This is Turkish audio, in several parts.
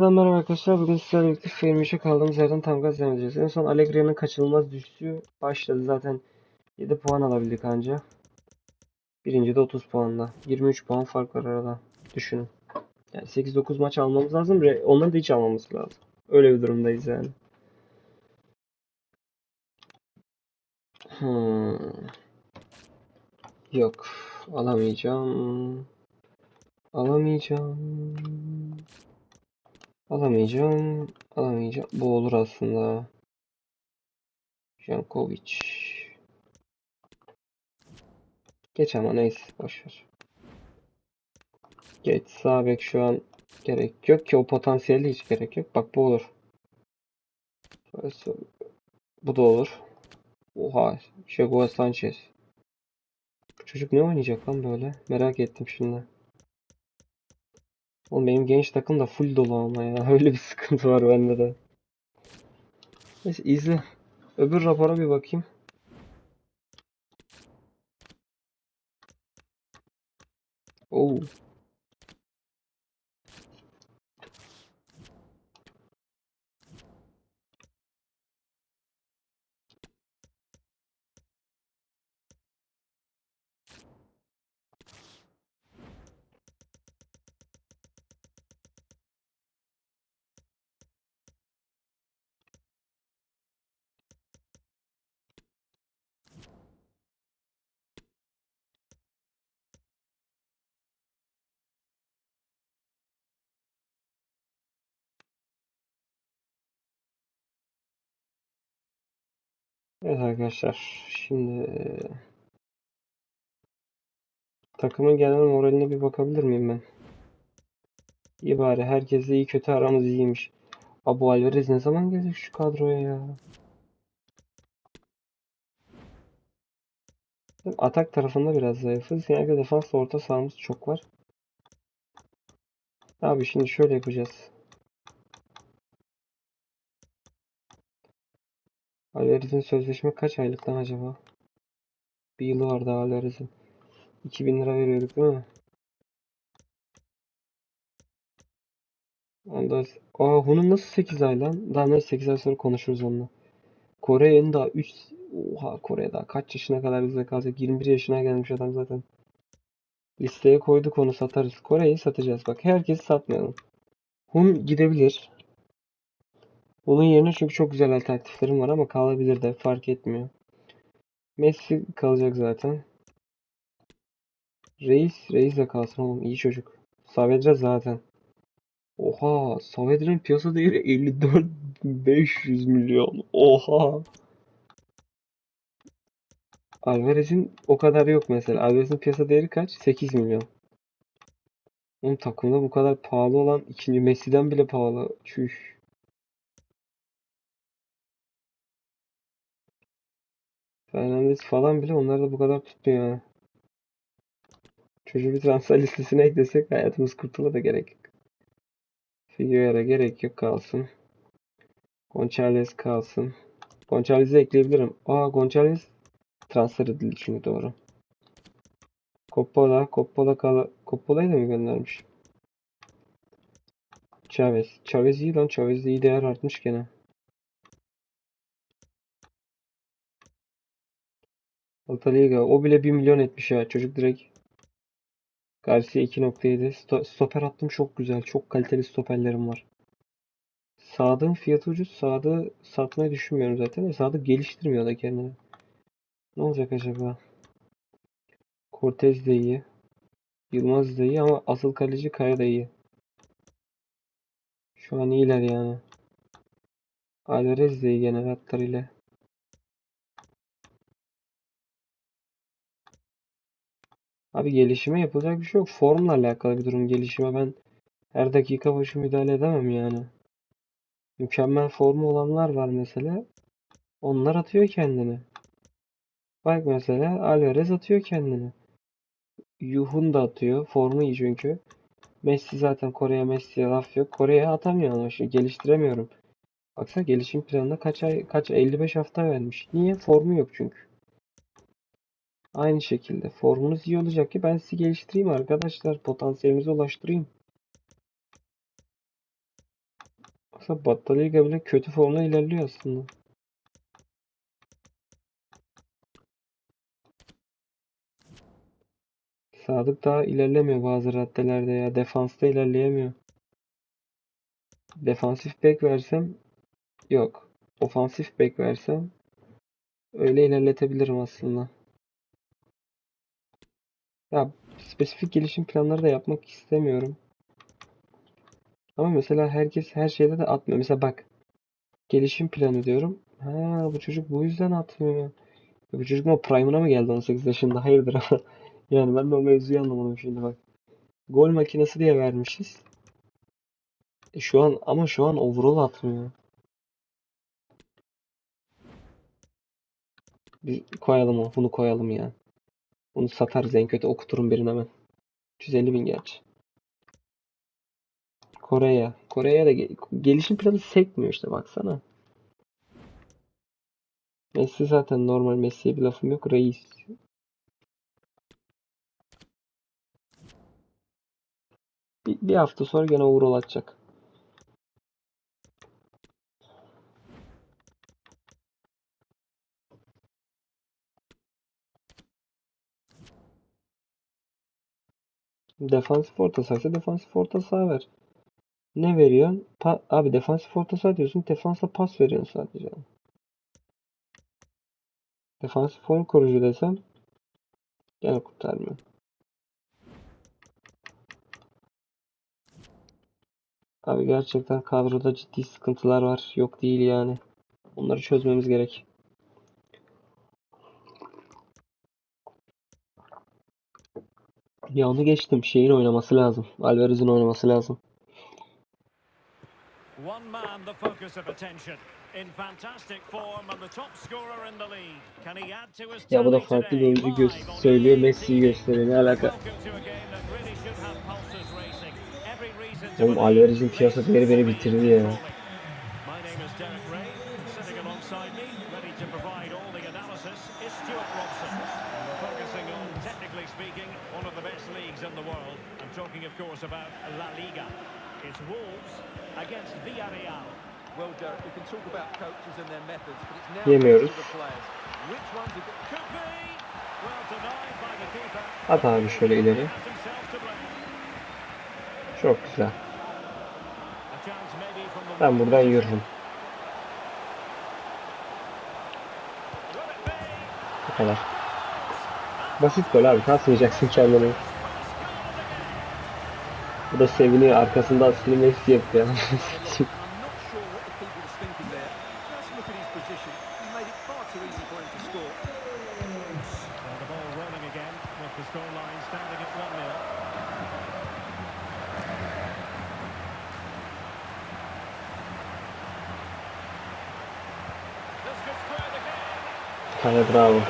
Selam merhaba arkadaşlar. Bugün sizlerle birlikte Seyirmiş'e kaldığımız yerden tam gaz devam. En son Allegri'nin kaçınılmaz düşüşü başladı. Zaten 7 puan alabildik anca. Birinci de 30 puanla. 23 puan fark var arada. Düşünün. Yani 8-9 maç almamız lazım. Onları da hiç almamız lazım. Öyle bir durumdayız yani. Hmm. Yok. Alamayacağım. Alamayacağım. Alamayacağım. Alamayacağım. Bu olur aslında. Jankovic. Geç ama neyse. Boşver. Geç. Sağ bek şu an gerek yok ki. O potansiyeli hiç gerek yok. Bak bu olur. Bu da olur. Oha. Diego Sanchez. Bu çocuk ne oynayacak lan böyle? Merak ettim şimdi. Oğlum benim genç takım da full dolu ama ya. Öyle bir sıkıntı var bende de. Neyse izle. Öbür rapora bir bakayım. Oo. Evet arkadaşlar. Şimdi eee, takımın genel moraline bir bakabilir miyim ben? İyi bari herkesle iyi kötü aramız iyiymiş. Abu Alvarez ne zaman gelecek şu kadroya ya? Atak tarafında biraz zayıfız. Genelde defans orta sahamız çok var. Abi şimdi şöyle yapacağız. Alvarez'in sözleşme kaç aylık lan acaba? Bir yılı var daha Alvarez'in. 2000 lira veriyorduk değil mi? Ondan Aa bunun nasıl 8 ay lan? Daha neyse 8 ay sonra konuşuruz onunla. Kore'nin daha 3 Oha Kore daha kaç yaşına kadar bizde kalacak? 21 yaşına gelmiş adam zaten. Listeye koyduk onu satarız. Kore'yi satacağız. Bak herkesi satmayalım. Hun gidebilir. Bunun yerine çünkü çok güzel alternatiflerim var ama kalabilir de fark etmiyor. Messi kalacak zaten. Reis, Reis de kalsın oğlum iyi çocuk. Saavedra zaten. Oha, Saavedra'nın piyasa değeri 54 500 milyon. Oha. Alvarez'in o kadar yok mesela. Alvarez'in piyasa değeri kaç? 8 milyon. Oğlum takımda bu kadar pahalı olan ikinci Messi'den bile pahalı. Çüş. Fernandes falan bile onlar da bu kadar tutmuyor yani. Çocuğu bir transfer listesine eklesek hayatımız kurtulur da gerek yok. Figueroa gerek yok kalsın. Gonçalves kalsın. Gonçalves'i ekleyebilirim. Aa Gonçalves transfer edildi çünkü doğru. Coppola, Coppola kal Coppola'yı da mı göndermiş? Chavez. Chavez iyi lan. Chavez iyi değer artmış gene. Alta Liga. O bile 1 milyon etmiş ya. Çocuk direkt. Garcia 2.7. Sto stoper attım çok güzel. Çok kaliteli stoperlerim var. Sadık'ın fiyatı ucuz. Sadık'ı satmayı düşünmüyorum zaten. Sadık geliştirmiyor da kendini. Ne olacak acaba? Cortez de iyi. Yılmaz da iyi ama asıl kaleci Kaya da iyi. Şu an iyiler yani. Alvarez de iyi genel hatlarıyla. Abi gelişime yapılacak bir şey yok. Formla alakalı bir durum. Gelişime ben her dakika başı müdahale edemem yani. Mükemmel formu olanlar var mesela. Onlar atıyor kendini. Bak mesela Alvarez atıyor kendini. Yuhun da atıyor. Formu iyi çünkü. Messi zaten Kore'ye Messi'ye laf yok. Kore'ye atamıyor ama şu geliştiremiyorum. Baksana gelişim planında kaç ay kaç 55 hafta vermiş. Niye? Formu yok çünkü. Aynı şekilde formunuz iyi olacak ki ben sizi geliştireyim arkadaşlar. Potansiyelinize ulaştırayım. Aslında Battaliga bile kötü formda ilerliyor aslında. Sadık daha ilerlemiyor bazı raddelerde ya. Defansta ilerleyemiyor. Defansif bek versem yok. Ofansif bek versem öyle ilerletebilirim aslında. Ya spesifik gelişim planları da yapmak istemiyorum. Ama mesela herkes her şeyde de atmıyor. Mesela bak gelişim planı diyorum. Ha bu çocuk bu yüzden atmıyor. Bu çocuk mu prime'ına mı geldi 18 yaşında? Hayırdır ama. Yani ben de o mevzuyu anlamadım şimdi bak. Gol makinesi diye vermişiz. E şu an ama şu an overall atmıyor. Biz koyalım o. Bunu koyalım ya. Bunu satarız en kötü okuturum birine hemen. 350 bin gerçi. Kore'ye. Kore'ye de ge- gelişim planı sekmiyor işte baksana. Messi zaten normal Messi'ye bir lafım yok. Reis. Bir, bir hafta sonra gene overall atacak. Defansif orta sahaysa defansif orta saha ver. Ne veriyorsun? Pa- Abi defansif orta saha diyorsun. Defansa pas veriyorsun sadece. Defansif oyun kurucu desem gene kurtarmıyor. Abi gerçekten kadroda ciddi sıkıntılar var. Yok değil yani. Onları çözmemiz gerek. Ya onu geçtim. Şeyin oynaması lazım. Alvarez'in oynaması lazım. One man the focus of attention. In fantastic form and the top scorer in the league. Can he add to his Ya bu da farklı bir oyuncu gö- söylüyor. Messi'yi gösteriyor. Ne alaka? Oğlum Alvarez'in piyasa değeri beni bitirdi ya. Leagues in the world. I'm talking, of course, about La Liga. It's Wolves against Villarreal. Well, Derek, we can talk about coaches and their methods, but it's now Yemiyoruz. the players. Which ones are good? Could be. Well denied by the keeper. At abi şöyle ileri. Çok güzel. Ben buradan yürürüm. İt? Bu kadar. Basit gol abi. Kasmayacaksın kendini. Bu da seviniyor. Arkasında aslında Messi yapıyor. I'm not sure what the keeper was thinking there. Just look at his position. He made it far too easy for him to score. Well, the ball rolling again with the scoreline standing at 1-0. This could square the game. Kale bravo. Well,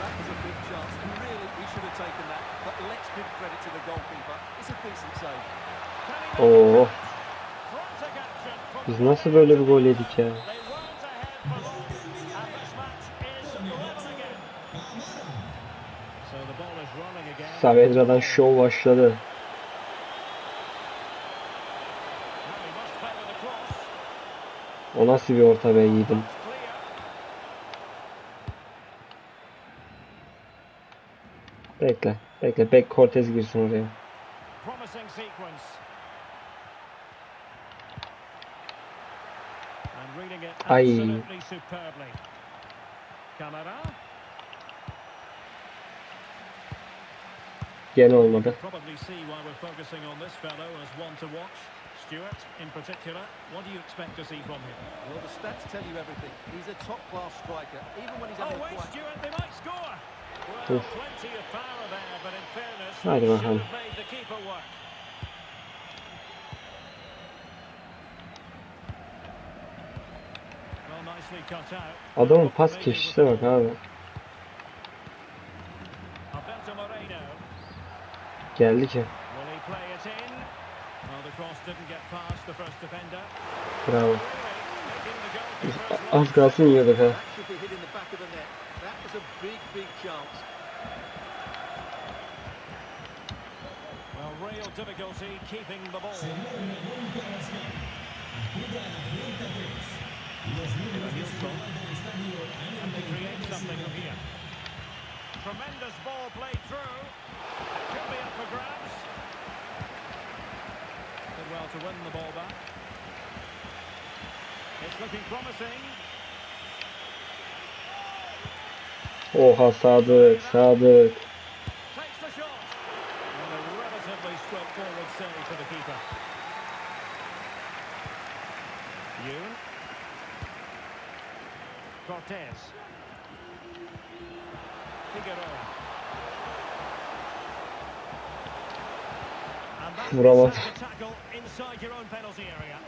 that was a big chance, and really, he should have taken that. But let's give credit to the goalkeeper. It's a decent save. Can he make Oo. it? Frantic action from Nasıl böyle bir gol yedik ya? Saavedra'dan şov başladı. O nasıl bir orta be yiğidim. Bekle. Bekle. Bek Cortez girsin oraya. Promising sequence. And reading it Ay. absolutely superbly. Camara. Gene olmadı. Probably see why we're focusing on this fellow as one to watch. Stuart, in particular, what do you expect to see from him? Well, the stats tell you everything. He's a top-class striker, even when he's Oh, wait, quite... Stuart, they might score. Well, Oof. plenty of power there, but in fairness, Hadi should have made the keeper work. Adamın pas keşişine bak abi. Geldi ki. Bravo. Biz az kalsın yiyorduk ha. To win the ball back. It's looking promising. Oha Sadık, Sadık. Takes the shot. And a relatively straightforward save for the keeper. Yoon. Cortez. Figueroa. Vuramadı. İnside your own penalty area.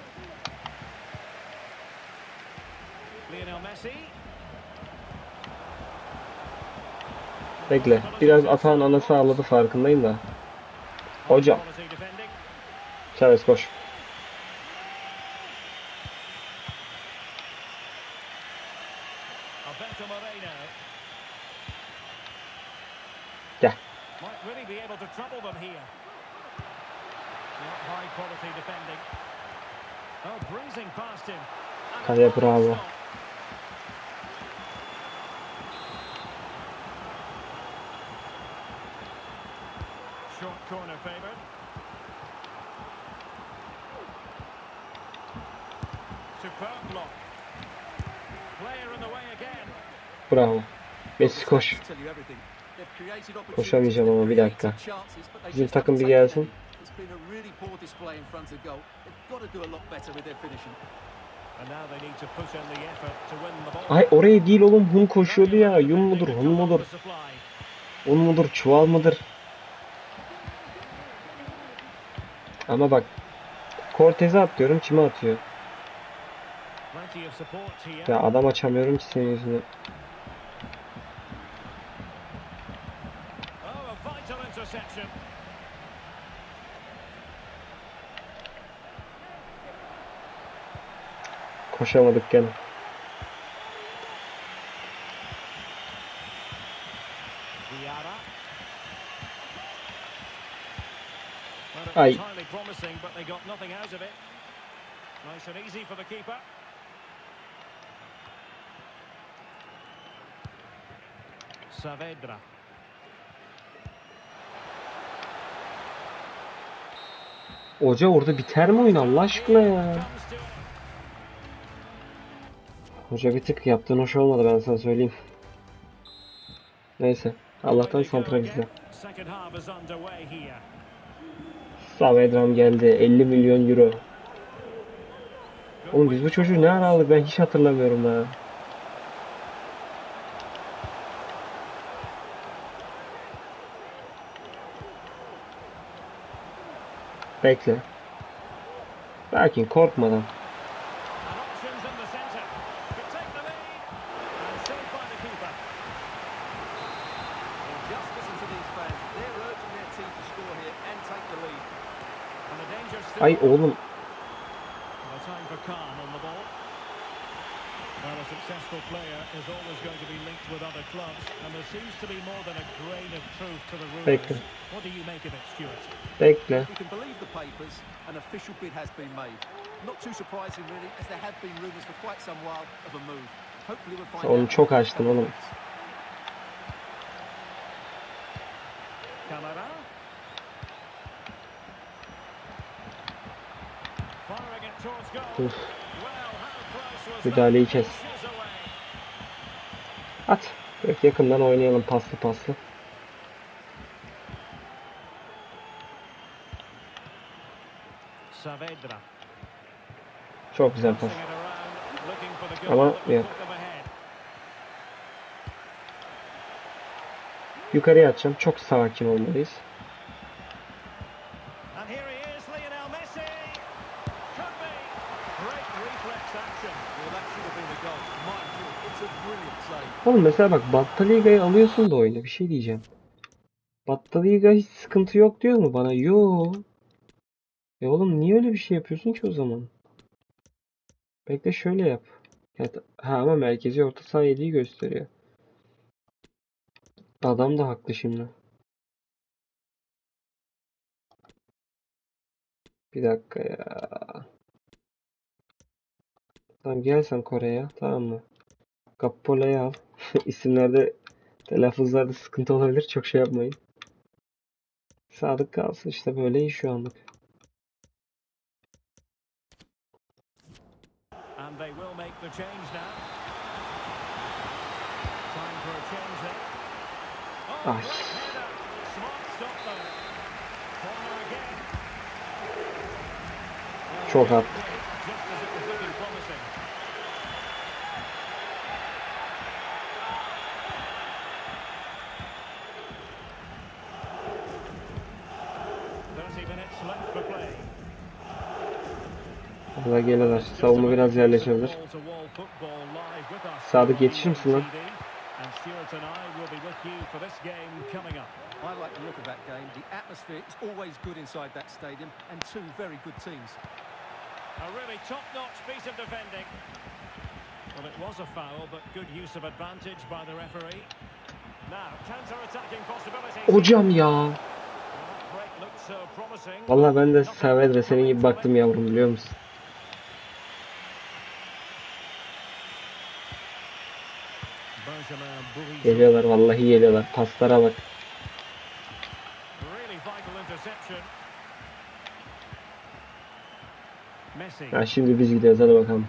Lionel Messi. Bekle. Biraz atan anası ağladı farkındayım da. Hocam. Chavez koş. Gel. Might really be able to trouble them here. Way again. Bravo. Messi koş. Koşamayacağım ama bir dakika. Bizim takım bir gelsin. It's been a really poor display in front of goal. They've got to do a lot better with their finishing. And now they need to put in the effort to win the ball. Ay oraya değil oğlum Hun koşuyordu ya. Yun mudur, Hun mudur? Un mudur, çuval mıdır? Ama bak. Cortez'e atıyorum, kime atıyor? Ya adam açamıyorum ki senin yüzünden. Oh, a vital interception. Koşamadık gene. Diarra. Well, it Aye. was highly promising, but they got nothing out of it. Nice and easy for the keeper. Saavedra. Hoca orada biter mi oyun Allah aşkına ya? Hoca bir tık yaptığın hoş olmadı ben sana söyleyeyim. Neyse. Allah'tan santra here. Saavedram geldi. 50 milyon euro. Oğlum biz bu çocuğu ne ara aldık ben hiç hatırlamıyorum ha. Bekle. Sakin korkmadan. Move. Hopefully we'll find Onu çok açtın oğlum. Camara. Was Müdahaleyi kes. At. Direkt yakından oynayalım paslı paslı. Çok güzel pas. Ama yok. Yukarıya atacağım. Çok sakin olmalıyız. And here he is, Lionel Messi. Could be. Great reflex action. Well, that should have been the goal. Mind you, it's a brilliant save. Oğlum mesela bak Battaliga'yı alıyorsun da oyuna. Bir şey diyeceğim. Battaliga hiç sıkıntı yok diyor mu bana? Yo. E oğlum niye öyle bir şey yapıyorsun ki o zaman? Bekle şöyle yap. Ha ama merkezi orta saha yediği gösteriyor. Adam da haklı şimdi. Bir dakika ya. Tamam gel sen Kore'ye tamam mı? Gappola'yı al. İsimlerde telaffuzlarda sıkıntı olabilir. Çok şey yapmayın. Sadık kalsın işte böyle iyi şu anlık. And they will make the change now. Time for a change there. Oh, Ay. Corner again. Çok attık. Just as it was looking promising. Thirty minutes left for play. Valla geliyorlar. Savunma biraz yerleşebilir. Sadık yetişir misin lan? And Stuart and I will be with you for this game coming up. I like the look of that game. The atmosphere is always good inside that stadium, and two very good teams. A really top-notch piece of defending. Well, it was a foul, but good use of advantage by the referee. Now, counter-attacking possibilities. Hocam ya. Valla ben de Saaved'e senin gibi baktım yavrum biliyor musun? Geliyorlar vallahi geliyorlar. Paslara bak. Ya şimdi biz gidiyoruz hadi bakalım.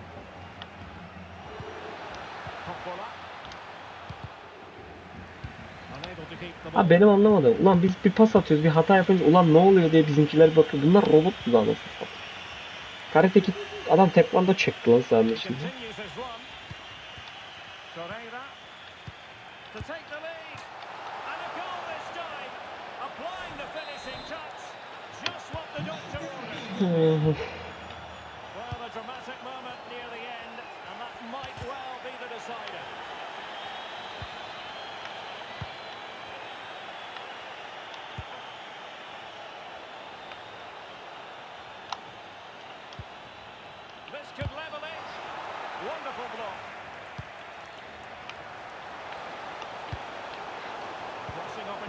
Ha benim anlamadım. Ulan biz bir pas atıyoruz bir hata yapınca ulan ne oluyor diye bizimkiler bakıyor. Bunlar robot mu nasıl? Karateki adam tekvando çekti lan sahne şimdi. To take the lead. And a goal this time. Applying the finishing touch. Just what the doctor ordered. Well, a dramatic moment near the end, and that might well be the decider.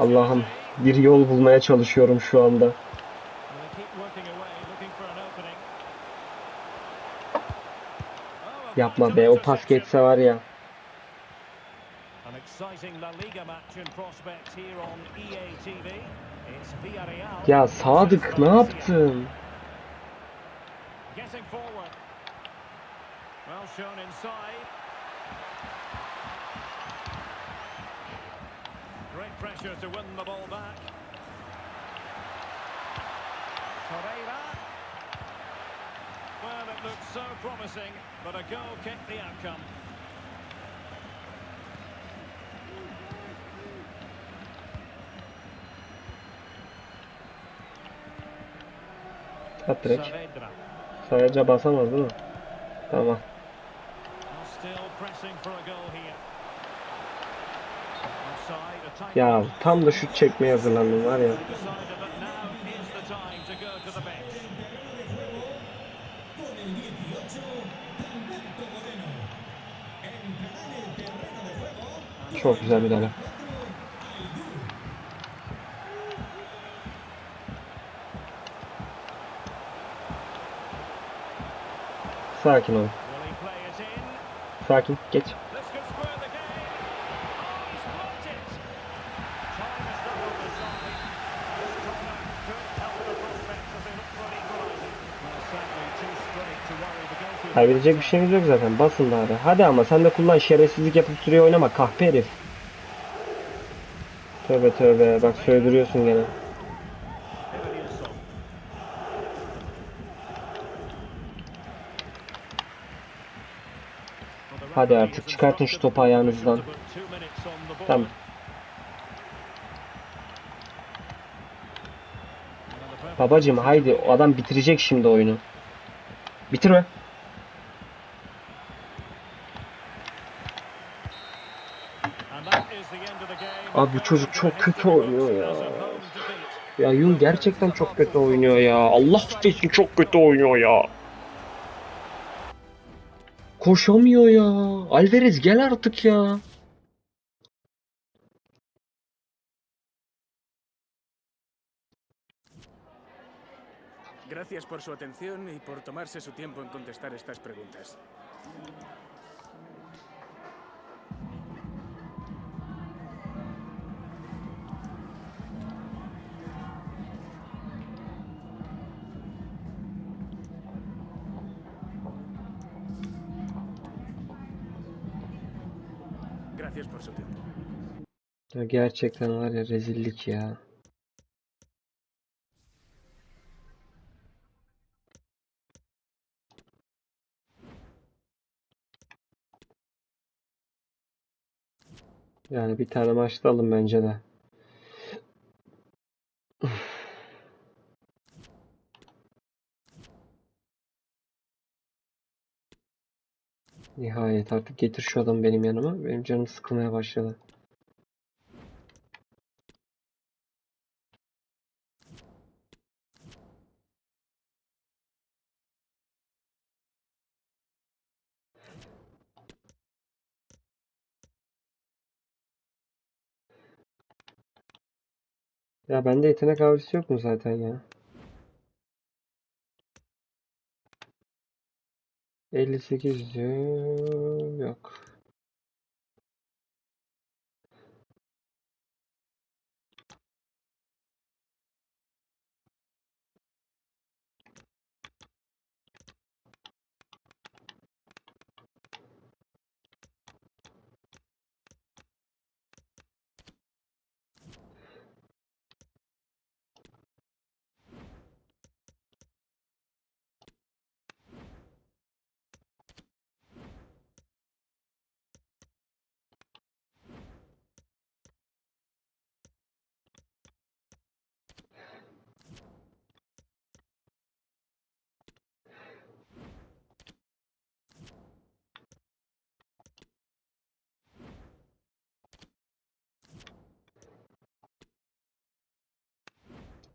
Allah'ım bir yol bulmaya çalışıyorum şu anda. Yapma be o pas geçse var ya. Villarreal. Ya Sadık ne yaptın? Well shown inside. Pressure to win the ball back. Torreira. Well, it looked so promising, but a goal kicked the outcome. At direkt. Saavedra. Sayaca basamaz değil mi? Tamam. Still pressing for a goal here. Ya tam da şut çekmeye hazırlandım var ya. Çok güzel müdahale. Sakin ol. Sakin. Geç. This could square the game. Oh, he's blocked it. Time is not on the side. This corner could help the prospects as they look for an equaliser. Well, sadly, too straight to worry the goalkeeper. Kaybedecek bir şeyimiz yok zaten. Basın bari. Hadi ama sen de kullan şerefsizlik yapıp süreye oynama kahpe herif. Tövbe tövbe bak söydürüyorsun gene. Hadi artık çıkartın şu topu ayağınızdan. Tamam. Babacım haydi o adam bitirecek şimdi oyunu. Bitirme. And that is the end of the game. Abi bu çocuk çok kötü oynuyor ya. Ya Yun gerçekten çok kötü oynuyor ya. Allah için çok kötü oynuyor ya. Koşamıyor ya. Alvarez gel artık ya. Gracias por su atención y por tomarse su tiempo en contestar estas preguntas. Gerçekten var ya rezillik ya. Yani bir tane maçta alın bence de. Nihayet artık getir şu adamı benim yanıma. Benim canım sıkılmaya başladı. Ya bende yetenek avcısı yok mu zaten ya? 58 diyor. Yok.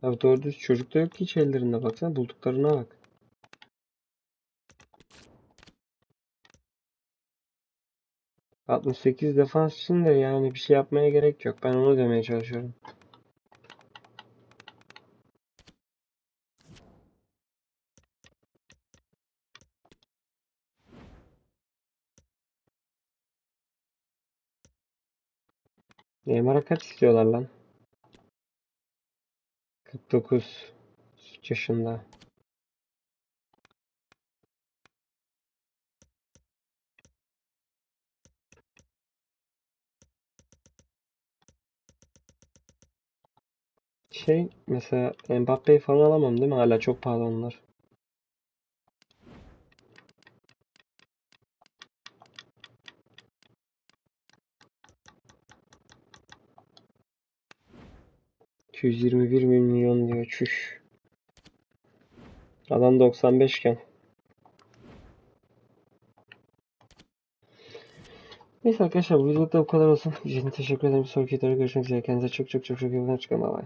Abi doğru düz çocuk da yok ki hiç ellerinde baksana bulduklarına bak. ...68 defans için de yani bir şey yapmaya gerek yok. Ben onu demeye çalışıyorum. Neymar'a kaç istiyorlar lan? 49 yaşında. Şey mesela Mbappe'yi falan alamam değil mi? Hala çok pahalı onlar. ...221 milyon diyor çüş. Adam 95 iken. Neyse arkadaşlar bu videoda bu kadar olsun. İçin teşekkür ederim. Bir sonraki videoda görüşmek üzere. Kendinize çok çok çok çok iyi bakın. Çıkın. Bye bye.